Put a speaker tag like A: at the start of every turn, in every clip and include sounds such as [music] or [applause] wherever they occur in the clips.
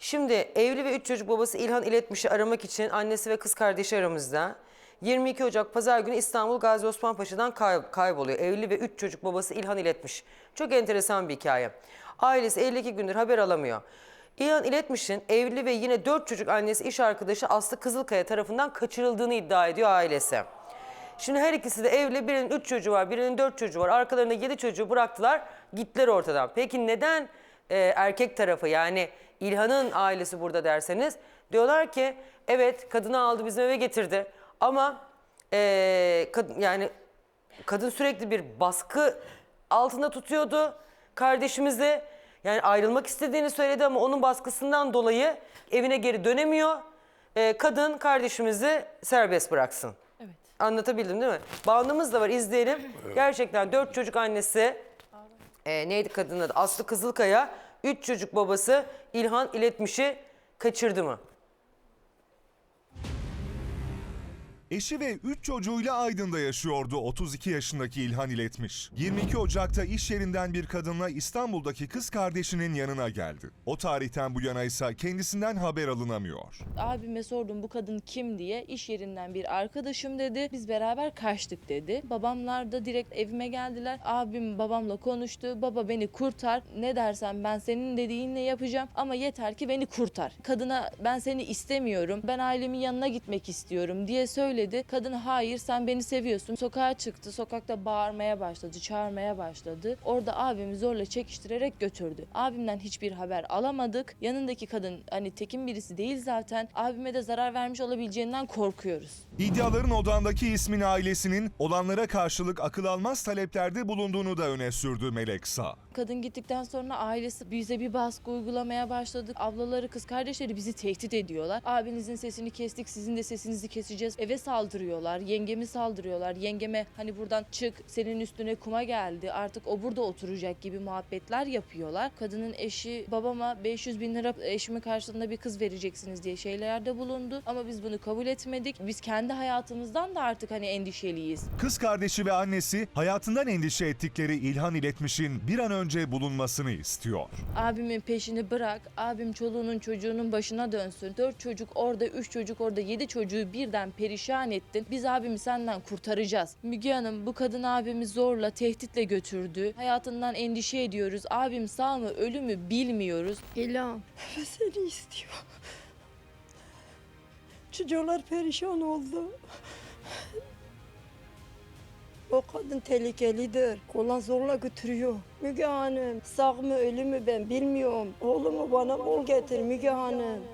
A: Şimdi evli ve üç çocuk babası İlhan İletmiş'i aramak için annesi ve kız kardeşi aramızda. 22 Ocak Pazar günü İstanbul Gazi Osman Paşa'dan kay- kayboluyor. Evli ve üç çocuk babası İlhan İletmiş. Çok enteresan bir hikaye. Ailesi 52 gündür haber alamıyor. İlhan İletmiş'in evli ve yine dört çocuk annesi iş arkadaşı Aslı Kızılkaya tarafından kaçırıldığını iddia ediyor ailesi. Şimdi her ikisi de evli. Birinin üç çocuğu var, birinin dört çocuğu var. Arkalarında yedi çocuğu bıraktılar, gittiler ortadan. Peki neden e, erkek tarafı yani İlhan'ın ailesi burada derseniz? Diyorlar ki evet kadını aldı bizim eve getirdi ama e, kad- yani kadın sürekli bir baskı altında tutuyordu kardeşimizi. Yani ayrılmak istediğini söyledi ama onun baskısından dolayı evine geri dönemiyor. E, kadın kardeşimizi serbest bıraksın.
B: Evet.
A: Anlatabildim değil mi? Bandımız da var izleyelim. Gerçekten dört çocuk annesi e, neydi kadının adı? Aslı Kızılkaya. Üç çocuk babası İlhan İletmiş'i kaçırdı mı?
C: Eşi ve 3 çocuğuyla Aydın'da yaşıyordu 32 yaşındaki İlhan İletmiş. 22 Ocak'ta iş yerinden bir kadınla İstanbul'daki kız kardeşinin yanına geldi. O tarihten bu yana ise kendisinden haber alınamıyor.
B: Abime sordum bu kadın kim diye. İş yerinden bir arkadaşım dedi. Biz beraber kaçtık dedi. Babamlar da direkt evime geldiler. Abim babamla konuştu. Baba beni kurtar. Ne dersen ben senin dediğinle yapacağım. Ama yeter ki beni kurtar. Kadına ben seni istemiyorum. Ben ailemin yanına gitmek istiyorum diye söyledi. Kadın hayır sen beni seviyorsun. Sokağa çıktı. Sokakta bağırmaya başladı. Çağırmaya başladı. Orada abimi zorla çekiştirerek götürdü. Abimden hiçbir haber alamadık. Yanındaki kadın hani tekin birisi değil zaten. Abime de zarar vermiş olabileceğinden korkuyoruz.
C: İddiaların odağındaki ismin ailesinin olanlara karşılık akıl almaz taleplerde bulunduğunu da öne sürdü Melek Sağ.
B: Kadın gittikten sonra ailesi bize bir baskı uygulamaya başladı. Ablaları, kız kardeşleri bizi tehdit ediyorlar. Abinizin sesini kestik, sizin de sesinizi keseceğiz. Eve saldırıyorlar, yengemi saldırıyorlar. Yengeme hani buradan çık, senin üstüne kuma geldi. Artık o burada oturacak gibi muhabbetler yapıyorlar. Kadının eşi babama 500 bin lira eşimin karşılığında bir kız vereceksiniz diye şeylerde bulundu. Ama biz bunu kabul etmedik. Biz kendi hayatımızdan da artık hani endişeliyiz.
C: Kız kardeşi ve annesi hayatından endişe ettikleri İlhan İletmiş'in bir an önce bulunmasını istiyor.
B: Abimin peşini bırak. Abim çoluğunun çocuğunun başına dönsün. Dört çocuk orada, üç çocuk orada, yedi çocuğu birden perişan ettin. Biz abimi senden kurtaracağız. Müge Hanım bu kadın abimi zorla, tehditle götürdü. Hayatından endişe ediyoruz. Abim sağ mı, ölü mü bilmiyoruz.
D: İlhan seni istiyor. Çocuklar perişan oldu. O kadın tehlikelidir. Kolan zorla götürüyor. Müge Hanım sağ mı ölü mü ben bilmiyorum. Oğlumu bana bul getir Müge Hanım.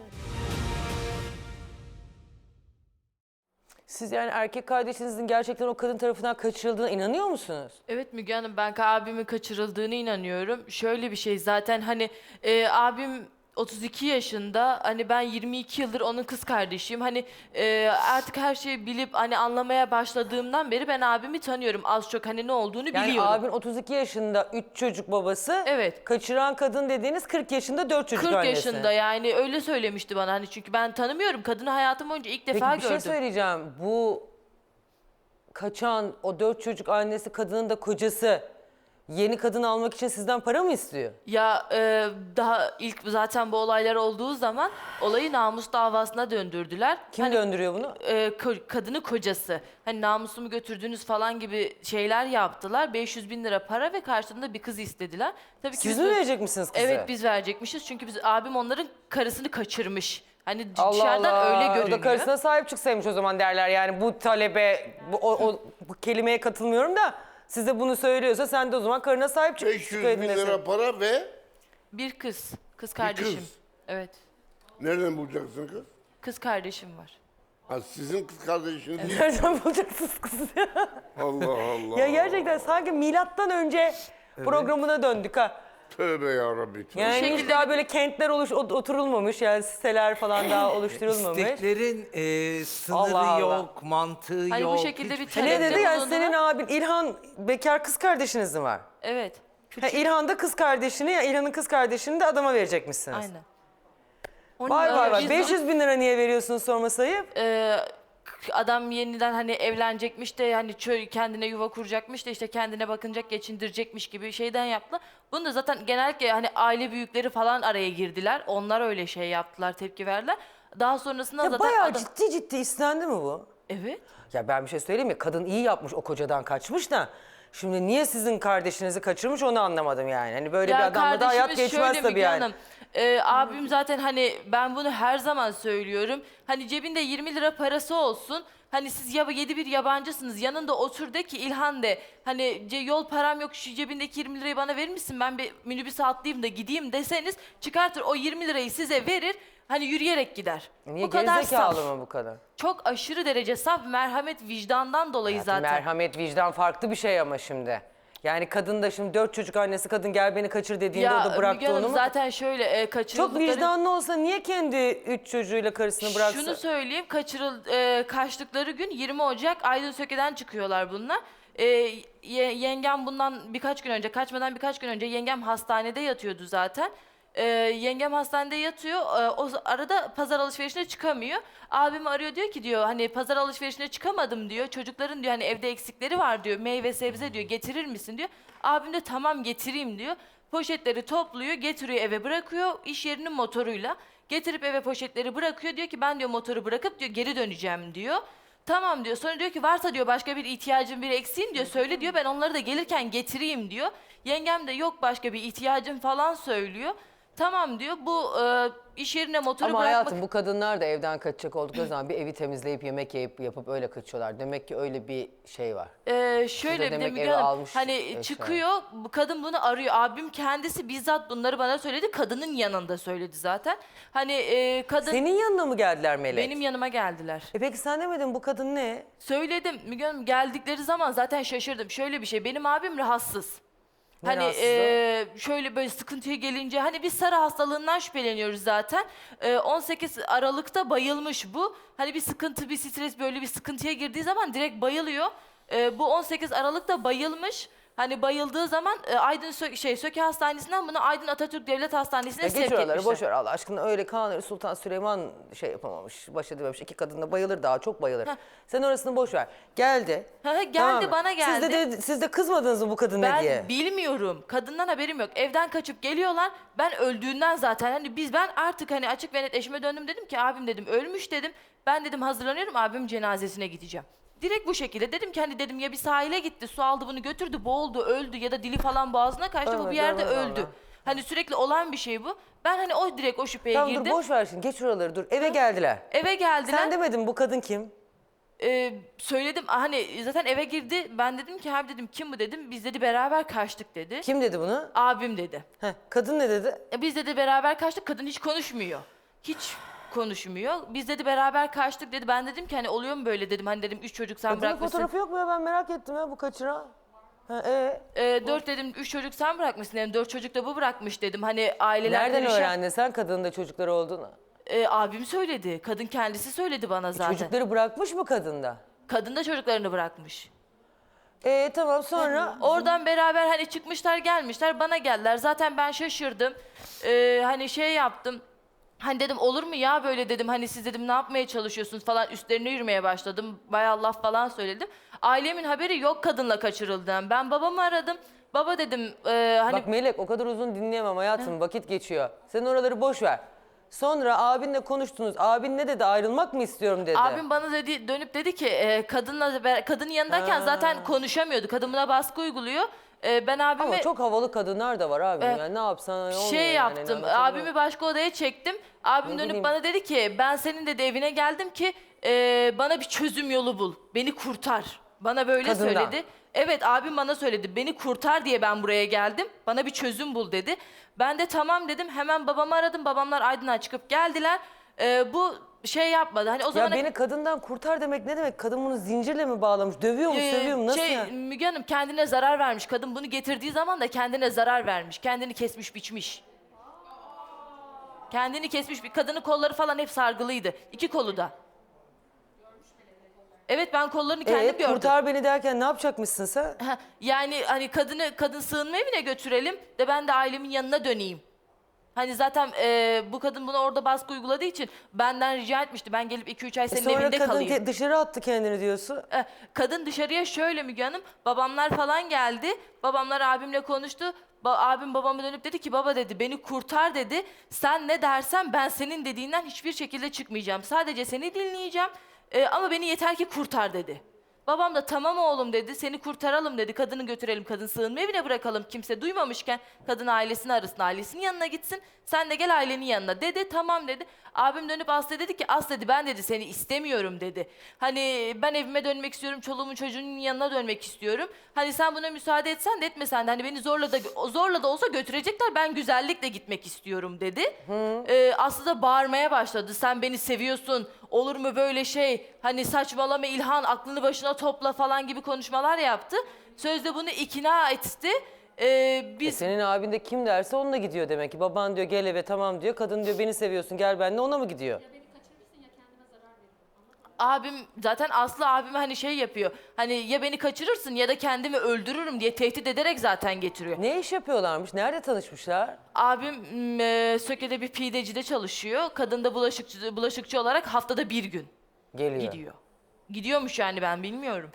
A: Siz yani erkek kardeşinizin gerçekten o kadın tarafından kaçırıldığına inanıyor musunuz?
B: Evet Müge Hanım ben abimin kaçırıldığını inanıyorum. Şöyle bir şey zaten hani e, abim 32 yaşında hani ben 22 yıldır onun kız kardeşiyim. Hani e, artık her şeyi bilip hani anlamaya başladığımdan beri ben abimi tanıyorum. Az çok hani ne olduğunu
A: Yani
B: biliyorum.
A: abin 32 yaşında 3 çocuk babası.
B: Evet.
A: Kaçıran kadın dediğiniz 40 yaşında 4 çocuk
B: 40
A: annesi.
B: yaşında yani öyle söylemişti bana hani çünkü ben tanımıyorum. Kadını hayatım boyunca ilk
A: Peki
B: defa
A: bir şey
B: gördüm.
A: söyleyeceğim. Bu kaçan o 4 çocuk annesi kadının da kocası yeni kadın almak için sizden para mı istiyor?
B: Ya e, daha ilk zaten bu olaylar olduğu zaman olayı namus davasına döndürdüler.
A: Kim
B: Hani-
A: döndürüyor bunu?
B: e, ko- kadını kocası hani namusumu götürdünüz falan gibi şeyler yaptılar. 500 bin lira para ve karşılığında bir kız istediler. Tabii ki
A: Siz
B: biz
A: mi verecek misiniz kızı?
B: Evet biz verecekmişiz çünkü biz abim onların karısını kaçırmış. Hani
A: Allah
B: dışarıdan
A: Allah.
B: öyle
A: O da
B: görünüyor.
A: karısına sahip çıksaymış o zaman derler. Yani bu talebe, bu, o, o- bu kelimeye katılmıyorum da size bunu söylüyorsa sen de o zaman karına sahip çık.
E: 500
A: çıkaydın
E: bin
A: desin.
E: lira para ve
B: Bir kız, kız kardeşim.
E: kız.
B: Evet.
E: nereden bulacaksın kız?
B: Kız kardeşim var.
E: Ha, sizin kız kardeşiniz değil.
A: Nereden bulacaksınız kızı?
E: Allah Allah.
A: ya gerçekten sanki milattan önce programına döndük ha.
E: Tövbe yarabbi. tövbe.
A: Yani hiç
B: şekilde-
A: daha böyle kentler oluş, ot- oturulmamış yani siteler falan daha oluşturulmamış.
F: İsteklerin e, sınırı
A: Allah Allah.
F: yok, mantığı
B: Hani bu
F: yok.
B: şekilde bir
F: hiçbir şey
A: ne dedi yani senin abin İlhan bekar kız kardeşiniz mi var?
B: Evet.
A: Ha, İlhan da kız kardeşini, ya İlhan'ın kız kardeşini de adama verecekmişsiniz.
B: Aynen.
A: Vay vay vay.
B: Biz-
A: 500 bin lira niye veriyorsunuz sorması ayıp?
B: Ee, adam yeniden hani evlenecekmiş de hani çö- kendine yuva kuracakmış da işte kendine bakınacak geçindirecekmiş gibi şeyden yaptılar. Bunu da zaten genellikle hani aile büyükleri falan araya girdiler. Onlar öyle şey yaptılar, tepki verdiler. Daha sonrasında
A: Ya
B: zaten
A: bayağı
B: adam...
A: ciddi ciddi istendi mi bu?
B: Evet.
A: Ya ben bir şey söyleyeyim mi? Kadın iyi yapmış o kocadan kaçmış da. Şimdi niye sizin kardeşinizi kaçırmış onu anlamadım yani. Hani böyle bir adamla da hayat
B: kardeşimiz
A: geçmez
B: şöyle
A: tabii
B: Müge
A: yani.
B: Hanım, e, abim zaten hani ben bunu her zaman söylüyorum. Hani cebinde 20 lira parası olsun. Hani siz ya yedi bir yabancısınız. Yanında otur de ki İlhan de hani ce- yol param yok şu cebindeki 20 lirayı bana verir misin? Ben bir minibüse atlayayım da gideyim deseniz çıkartır o 20 lirayı size verir. Hani yürüyerek gider.
A: Niye
B: bu kadar saf.
A: gerizekalı mı bu kadar?
B: Çok aşırı derece saf merhamet vicdandan dolayı zaten.
A: Merhamet, vicdan farklı bir şey ama şimdi. Yani kadın da şimdi dört çocuk annesi kadın gel beni kaçır dediğinde o da bıraktı
B: Müge Hanım,
A: onu mu?
B: zaten şöyle e,
A: Çok
B: kaçırıldıkları...
A: vicdanlı olsa niye kendi üç çocuğuyla karısını bıraksa?
B: Şunu söyleyeyim, kaçırıl e, kaçtıkları gün 20 Ocak Aydın Söke'den çıkıyorlar bunlar. E, ye- yengem bundan birkaç gün önce, kaçmadan birkaç gün önce yengem hastanede yatıyordu zaten. E, yengem hastanede yatıyor, e, o arada pazar alışverişine çıkamıyor. Abim arıyor diyor ki diyor hani pazar alışverişine çıkamadım diyor. Çocukların diyor hani evde eksikleri var diyor. Meyve sebze diyor getirir misin diyor. Abim de tamam getireyim diyor. Poşetleri topluyor, getiriyor eve bırakıyor iş yerinin motoruyla. Getirip eve poşetleri bırakıyor. Diyor ki ben diyor motoru bırakıp diyor geri döneceğim diyor. Tamam diyor. Sonra diyor ki varsa diyor başka bir ihtiyacın bir eksiğin diyor. Söyle diyor ben onları da gelirken getireyim diyor. Yengem de yok başka bir ihtiyacım falan söylüyor. Tamam diyor. Bu e, iş yerine motoru
A: Ama
B: bırakmak...
A: hayatım bu kadınlar da evden kaçacak oldukları zaman bir evi temizleyip yemek yiyip yapıp öyle kaçıyorlar. Demek ki öyle bir şey var.
B: Ee, şöyle bir de
A: demek
B: Müge Hanım,
A: almış
B: hani
A: eşya.
B: çıkıyor bu kadın bunu arıyor. Abim kendisi bizzat bunları bana söyledi. Kadının yanında söyledi zaten. Hani e, kadın
A: Senin yanına mı geldiler Melek?
B: benim yanıma geldiler.
A: E peki sen demedin bu kadın ne?
B: Söyledim Müge Hanım geldikleri zaman zaten şaşırdım. Şöyle bir şey benim abim rahatsız. Hani e, şöyle böyle sıkıntıya gelince hani biz sarı hastalığından şüpheleniyoruz zaten. E, 18 Aralık'ta bayılmış bu. Hani bir sıkıntı, bir stres böyle bir sıkıntıya girdiği zaman direkt bayılıyor. E, bu 18 Aralık'ta bayılmış. Hani bayıldığı zaman e, Aydın Sö- şey Söke Hastanesi'nden bunu Aydın Atatürk Devlet Hastanesi'ne
A: Ya
B: sevk
A: geç oraları
B: etmişler.
A: boş ver Allah aşkına öyle Kanuni Sultan Süleyman şey yapamamış, baş edememiş. İki kadın da bayılır daha çok bayılır. Sen orasını boş ver. Geldi.
B: Hı hı, geldi,
A: mı?
B: bana
A: Siz de,
B: geldi.
A: de- siz de kızmadınız mı bu kadın ne
B: Ben
A: diye?
B: bilmiyorum. Kadından haberim yok. Evden kaçıp geliyorlar. Ben öldüğünden zaten hani biz ben artık hani açık ve net eşime döndüm dedim ki abim dedim ölmüş dedim. Ben dedim hazırlanıyorum abim cenazesine gideceğim. Direkt bu şekilde dedim ki hani dedim ya bir sahile gitti su aldı bunu götürdü boğuldu öldü ya da dili falan boğazına kaçtı bu
A: Evet,
B: bir yerde
A: evet,
B: öldü.
A: vallahi.
B: Hani sürekli olan bir şey bu. Ben hani o direkt o şüpheye
A: Tamam
B: girdim.
A: dur boş ver şimdi geç oraları dur. Eve geldiler.
B: Eve geldiler.
A: Sen demedin mi bu kadın kim?
B: Ee, söyledim hani zaten eve girdi. Ben dedim ki abi dedim kim bu dedim. Biz dedi beraber kaçtık dedi.
A: Kim dedi bunu?
B: Abim dedi.
A: Heh, kadın ne dedi?
B: E, Biz dedi beraber kaçtık. Kadın hiç konuşmuyor. Hiç konuşmuyor. Biz dedi beraber kaçtık dedi. Ben dedim ki hani oluyor mu böyle dedim. Hani dedim üç çocuk sen
A: Kadının
B: bırakmışsın.
A: fotoğrafı yok mu ya ben merak ettim ya bu kaçıran. Ha, ee?
B: E, dört dedim üç çocuk sen bırakmışsın dedim. Dört çocuk da bu bırakmış dedim. Hani aileler
A: Nereden
B: perişan.
A: öğrendin sen kadının da çocukları olduğunu?
B: E, abim söyledi. Kadın kendisi söyledi bana zaten.
A: Çocukları bırakmış mı kadında?
B: Kadın da çocuklarını bırakmış.
A: Ee tamam sonra [laughs]
B: Oradan beraber hani çıkmışlar gelmişler bana geldiler. Zaten ben şaşırdım. Ee, hani şey yaptım. Hani dedim olur mu ya böyle dedim. Hani siz dedim ne yapmaya çalışıyorsunuz falan üstlerine yürümeye başladım. Bayağı laf falan söyledim. Ailemin haberi yok kadınla kaçırıldığım. Ben babamı aradım. Baba dedim e, hani
A: Bak Melek o kadar uzun dinleyemem hayatım vakit geçiyor. Sen oraları boş ver. Sonra abinle konuştunuz. Abin ne dedi ayrılmak mı istiyorum dedi.
B: Abim bana dedi dönüp dedi ki e, kadınla be- kadının yanındayken zaten konuşamıyordu. Kadın buna baskı uyguluyor. E, ben abime
A: Ama çok havalı kadınlar da var abim ya ne yapsan olmuyor
B: şey
A: yani,
B: yaptım.
A: anlatabiliyor
B: abimi başka odaya çektim. Abim
A: Ne
B: dönüp
A: bileyim.
B: bana dedi ki ben senin de evine geldim ki e, bana bir çözüm yolu bul. Beni kurtar. Bana böyle
A: Kadından.
B: söyledi. Evet abim bana söyledi. Beni kurtar diye ben buraya geldim. Bana bir çözüm bul dedi. Ben de tamam dedim. Hemen babamı aradım. Babamlar Aydın'a çıkıp geldiler. E, bu şey yapmadı. Hani o
A: Ya
B: zaman
A: beni kadından kurtar demek ne demek? Kadın bunu zincirle mi bağlamış? Dövüyor mu, sövüyor mu? Nasıl
B: şey,
A: yani?
B: Müge Hanım kendine zarar vermiş. Kadın bunu getirdiği zaman da kendine zarar vermiş. Kendini kesmiş biçmiş. Kendini kesmiş bir kadının kolları falan hep sargılıydı. İki kolu da. Evet ben kollarını kendim
A: Ee,
B: gördüm.
A: kurtar beni derken ne yapacakmışsın sen?
B: Ha, yani hani kadını kadın sığınma evine götürelim de ben de ailemin yanına döneyim. Hani zaten e, bu kadın buna orada baskı uyguladığı için benden rica etmişti. Ben gelip 2-3 ay
A: E
B: senin
A: sonra
B: evinde
A: kadın
B: kalayım.
A: te- dışarı attı kendini diyorsun.
B: E, kadın dışarıya şöyle Müge Hanım, babamlar falan geldi. Babamlar abimle konuştu. Ba- abim babama dönüp dedi ki baba dedi beni kurtar dedi. Sen ne dersen ben senin dediğinden hiçbir şekilde çıkmayacağım. Sadece seni dinleyeceğim E, ama beni yeter ki kurtar dedi. Babam da tamam oğlum dedi seni kurtaralım dedi. Kadını götürelim kadın sığınma evine bırakalım. Kimse duymamışken kadın ailesini arasın ailesinin yanına gitsin. Sen de gel ailenin yanına dedi tamam dedi. Abim dönüp Aslı dedi ki Aslı dedi ben dedi seni istemiyorum dedi. Hani ben evime dönmek istiyorum çoluğumun çocuğunun yanına dönmek istiyorum. Hani sen buna müsaade etsen de etmesen de hani beni zorla da zorla da olsa götürecekler ben güzellikle gitmek istiyorum dedi. Ee, Aslı da bağırmaya başladı sen beni seviyorsun olur mu böyle şey hani saçmalama İlhan aklını başına topla falan gibi konuşmalar yaptı. Sözde bunu ikna etti. Ee,
A: E
B: biz
A: senin abin de kim derse onunla gidiyor demek ki. Baban diyor gel eve tamam diyor. Kadın diyor beni seviyorsun gel benimle ona mı gidiyor?
B: Abim zaten Aslı abime hani şey yapıyor. Hani ya beni kaçırırsın ya da kendimi öldürürüm diye tehdit ederek zaten getiriyor.
A: Ne iş yapıyorlarmış? Nerede tanışmışlar?
B: Abim m, e, Söke'de bir pidecide çalışıyor. Kadın da bulaşıkçı, bulaşıkçı olarak haftada bir gün
A: Geliyor.
B: gidiyor. Gidiyormuş yani ben bilmiyorum.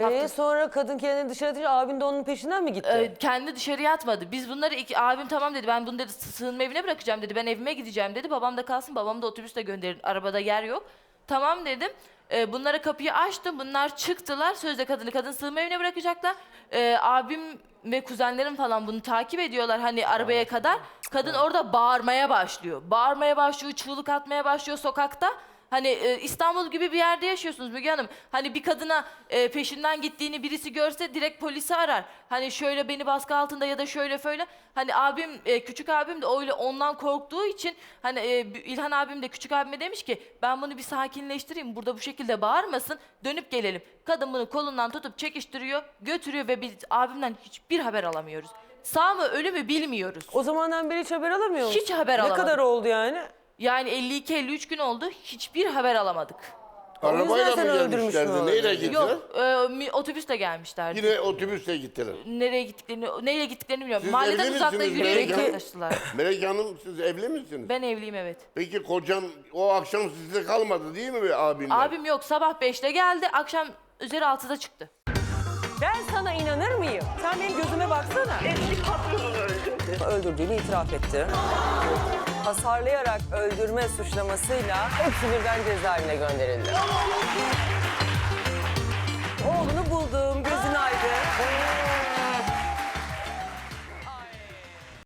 A: Ee, sonra kadın kendini dışarı atınca abin de onun peşinden mi gitti?
B: Ee, kendi dışarıya atmadı. Biz bunları iki, abim tamam dedi. Ben bunu dedi sığınma evine bırakacağım dedi. Ben evime gideceğim dedi. Babam da kalsın. Babam da otobüste gönderin. Arabada yer yok. Tamam dedim. Ee, bunlara kapıyı açtım. Bunlar çıktılar. Sözde kadını kadın sığınma evine bırakacaklar. Ee, abim ve kuzenlerim falan bunu takip ediyorlar hani arabaya kadar. Kadın orada bağırmaya başlıyor. Bağırmaya başlıyor, çığlık atmaya başlıyor sokakta. Hani e, İstanbul gibi bir yerde yaşıyorsunuz Müge Hanım. Hani bir kadına e, peşinden gittiğini birisi görse direkt polisi arar. Hani şöyle beni baskı altında ya da şöyle böyle. Hani abim, e, küçük abim de öyle ondan korktuğu için hani e, İlhan abim de küçük abime demiş ki ben bunu bir sakinleştireyim. Burada bu şekilde bağırmasın. Dönüp gelelim. Kadın bunu kolundan tutup çekiştiriyor, götürüyor ve biz abimden hiçbir haber alamıyoruz. Sağ mı ölü mü bilmiyoruz.
A: O zamandan beri hiç haber alamıyor musun?
B: Hiç haber
A: Ne
B: alamadım.
A: kadar oldu yani?
B: Yani 52-53 gün oldu. Hiçbir haber alamadık.
E: Arabayla mı gelmişlerdi? Neyle gittiler?
B: Yok, e, mi- otobüsle gelmişlerdi.
E: Yine otobüsle gittiler.
B: Nereye gittiklerini, nereye gittiklerini bilmiyorum.
E: Siz
B: Mahalleden
E: evli
B: uzakta
E: misiniz?
B: yürüyerek
E: Peki.
B: yaklaştılar. [laughs]
E: Melek Hanım siz evli misiniz?
B: Ben evliyim evet.
E: Peki kocan o akşam sizde kalmadı değil mi abinle?
B: Abim yok sabah 5'te geldi, akşam üzeri 6'da çıktı.
A: Ben sana inanır mıyım? Sen benim gözüme baksana.
G: Eski patronunu öldürdü.
A: Öldürdüğünü itiraf etti. Hasarlayarak öldürme suçlamasıyla hepsi birden cezaevine gönderildi. Oğlunu aydın.